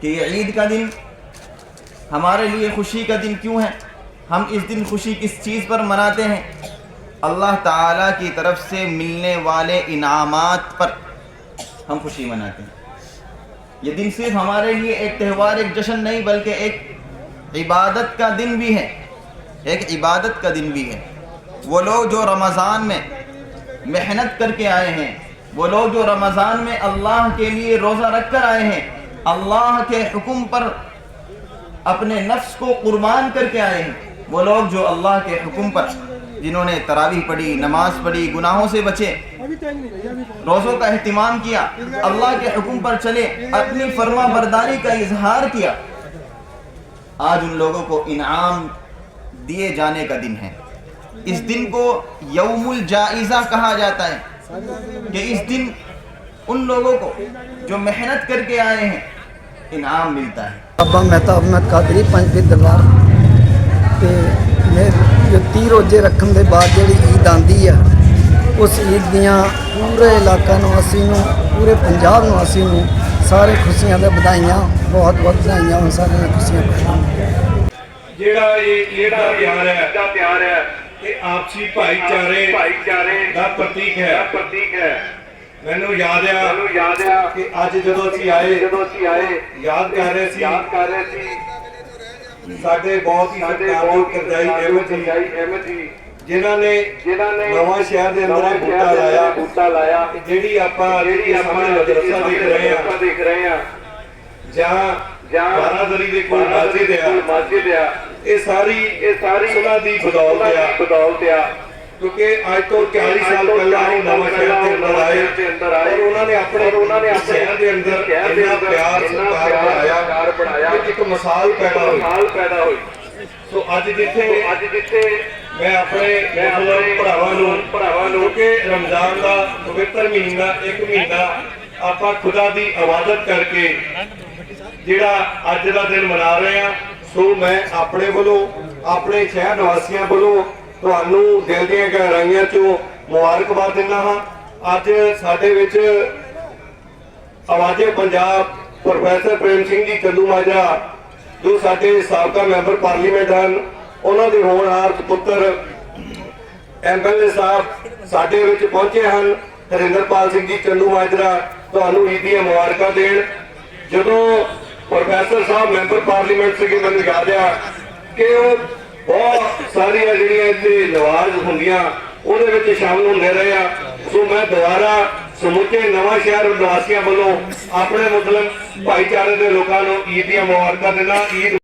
کہ یہ عید کا دن ہمارے لیے خوشی کا دن کیوں ہے؟ ہم اس دن خوشی کس چیز پر مناتے ہیں؟ اللہ تعالیٰ کی طرف سے ملنے والے انعامات پر ہم خوشی مناتے ہیں۔ یہ دن صرف ہمارے لیے ایک تہوار، ایک جشن نہیں، بلکہ ایک عبادت کا دن بھی ہے۔ ایک عبادت کا دن بھی ہے۔ وہ لوگ جو رمضان میں محنت کر کے آئے ہیں۔ وہ لوگ جو رمضان میں اللہ کے لیے روزہ رکھ کر آئے ہیں، اللہ کے حکم پر اپنے نفس کو قربان کر کے آئے ہیں۔ وہ لوگ جو اللہ کے حکم پر، جنہوں نے تراویح پڑھی، نماز پڑھی، گناہوں سے بچے، روزوں کا اہتمام کیا، اللہ کے حکم پر چلے، اپنی فرما برداری کا اظہار کیا۔ آج ان لوگوں کو انعام دیے جانے کا دن ہے۔ इस दिन को यौमुल जाइज़ा कहा जाता है कि इस दिन उन लोगों को जो मेहनत करके आए हैं इनाम मिलता है ਬਾਬਾ ਮਹਿਤਾ ਅਹਿਮਦ ਕਾਦਰੀ ਪੰਜਵੀਂ ਦਰਬਾਰ ਤੇ ਮੈਂ ਜੋ 30 ਰੋਜ਼ੇ ਰੱਖਣ ਦੇ ਬਾਅਦ ਜਿਹੜੀ ਈਦ ਆਂਦੀ ਆ ਉਸ ਈਦ ਦੀਆਂ ਪੂਰੇ ਇਲਾਕਾ ਨਿਵਾਸੀ ਨੂੰ ਪੂਰੇ ਪੰਜਾਬ ਨਿਵਾਸੀ ਨੂੰ ਸਾਰੇ ਖੁਸ਼ੀਆਂ ਦੇ ਵਧਾਈਆਂ ਬਹੁਤ ਬਹੁਤ ਵਧਾਈਆਂ ਹੋਣ ਸਾਰਿਆਂ ਨੂੰ ਖੁਸ਼ੀਆਂ ਪਾਉਣ ਜਿਹੜਾ ਇਹ ਈਦ ਦਾ ਪਿਆਰ ਹੈ ਦਾ ਪਿਆਰ ਹੈ ਇਹ ਆਪਸੀ ਭਾਈਚਾਰੇ ਭਾਈਚਾਰੇ ਦਾ ਪ੍ਰਤੀਕ ਹੈ। ਪ੍ਰਤੀਕ ਹੈ। ਮੈਨੂੰ ਯਾਦ ਆ ਮੈਨੂੰ ਯਾਦ ਆ ਕਿ ਅੱਜ ਜਦੋਂ ਅਸੀਂ ਆਏ ਜਦੋਂ ਅਸੀਂ ਆਏ ਯਾਦ ਕਰ ਰਹੇ ਸੀ। ਯਾਦ ਕਰ ਰਹੇ ਸੀ। ਸਾਡੇ ਬਹੁਤ ਹੀ ਸਤਿਕਾਰਯੋਗ ਕਰਜਾਈ ਅਹਿਮਦ ਜੀ। ਕਰਜਾਈ ਅਹਿਮਦ ਜੀ। ਜਿਨ੍ਹਾਂ ਨੇ ਜਿਨ੍ਹਾਂ ਨੇ ਨਵਾਂ ਸ਼ਹਿਰ ਦੇ ਅੰਦਰ ਬੂਟਾ ਲਾਇਆ। ਬੂਟਾ ਲਾਇਆ। ਜਿਹੜੀ ਆਪਾਂ ਜਿਹੜੀ ਆਪਾਂ ਸਾਹਮਣੇ ਮਦਰਸਾ ਦੇਖ ਰਹੇ ਹਾਂ। ਦੇਖ ਰਹੇ ਹਾਂ। ਜਾਂ ਜਾਂ ਬਾਰਾਦਰੀ ਦੇ ਕੋਲ ਮਸਜਿਦ ਆ। ਮਸਜਿਦ ਆ। ਇਹ ਸਾਰੀ ਇਹ ਸਾਰੀ ਉਹਨਾਂ ਦੀ ਬਦੌਲਤ ਆ। ਬਦੌਲਤ ਆ। ਕਿਉਂਕਿ ਅੱਜ ਤੋਂ 40 ਸਾਲ ਪਹਿਲਾਂ ਉਹ ਨਵਾਂ ਸ਼ਹਿਰ ਦੇ ਅੰਦਰ ਆਏ। ਔਰ ਉਹਨਾਂ ਨੇ ਆਪਣੇ ਉਹਨਾਂ ਨੇ ਆਪਣੇ ਸ਼ਹਿਰ ਦੇ ਅੰਦਰ ਇੰਨਾ ਪਿਆਰ ਪਿਆਰ ਬਣਾਇਆ। ਕਿ ਇੱਕ ਮਿਸਾਲ ਪੈਦਾ ਹੋਈ। ਹਾਲ ਪੈਦਾ ਹੋਈ। ਸੋ ਅੱਜ ਜਿੱਥੇ ਅੱਜ ਜਿੱਥੇ ਮੈਂ ਆਪਣੇ ਮੈਂ ਆਪਣੇ ਭਰਾਵਾਂ ਨੂੰ ਭਰਾਵਾਂ ਨੂੰ ਕਿਉਂਕਿ ਰਮਜ਼ਾਨ ਦਾ ਪਵਿੱਤਰ ਮਹੀਨਾ ਇੱਕ ਮਹੀਨਾ ਆਪਾਂ ਖੁਦਾ ਦੀ ਇਬਾਦਤ ਕਰਕੇ ਜਿਹੜਾ ਅੱਜ ਦਾ ਦਿਨ ਮਨਾ ਰਹੇ ਆ ਸੋ ਮੈਂ ਆਪਣੇ ਵੱਲੋਂ, ਆਪਣੇ ਸ਼ਹਿਰ ਨਿਵਾਸੀਆਂ ਵੱਲੋਂ ਤੁਹਾਨੂੰ ਦਿਲ ਦੀਆਂ ਗਹਿਰਾਈਆਂ ਚੋਂ ਮੁਬਾਰਕਬਾਦ ਦਿੰਦਾ ਹਾਂ। ਅੱਜ ਸਾਡੇ ਵਿੱਚ ਆਵਾਜ਼ੇ ਪੰਜਾਬ ਪ੍ਰੋਫੈਸਰ ਪ੍ਰੇਮ ਸਿੰਘ ਜੀ ਚੱਲੂ ਮਾਜਰਾ, ਜੋ ਸਾਡੇ ਸਾਬਕਾ ਮੈਂਬਰ ਪਾਰਲੀਮੈਂਟ ਹਨ, ਉਹਨਾਂ ਦੇ ਹੋਣਹਾਰ ਪੁੱਤਰ ਐਮਐਲਏ ਸਾਹਿਬ ਸਾਡੇ ਵਿੱਚ ਪਹੁੰਚੇ ਹਨ। ਹਰਿੰਦਰਪਾਲ ਸਿੰਘ ਜੀ ਚੰਦੂ ਮਾਜਰਾ, ਤੁਹਾਨੂੰ ਈਦ ਦੀਆਂ ਮੁਬਾਰਕਾਂ ਦੇਣ। ਜਦੋਂ ਪ੍ਰੋਫੈਸਰ ਸਾਹਿਬ, ਮੈਂਬਰ ਪਾਰਲੀਮੈਂਟ ਸੀਗੇ ਮੈਨੂੰ ਯਾਦ ਆ ਕਿ ਉਹ ਬਹੁਤ ਸਾਰੀਆਂ ਜਿਹੜੀਆਂ ਇੱਥੇ ਨਵਾਜ਼ ਹੁੰਦੀਆਂ, ਉਹਦੇ ਵਿੱਚ ਸ਼ਾਮਲ ਹੁੰਦੇ ਰਹੇ ਆ। ਸੋ ਮੈਂ ਦੁਬਾਰਾ ਸਮੁੱਚੇ ਨਵਾਂ ਸ਼ਹਿਰ ਨਿਵਾਸੀਆਂ ਵੱਲੋਂ ਆਪਣੇ ਮੁਸਲਮ ਭਾਈਚਾਰੇ ਦੇ ਲੋਕਾਂ ਨੂੰ ਈਦ ਦੀਆਂ ਮੁਬਾਰਕਾਂ ਦਿੰਦਾ, ਈਦ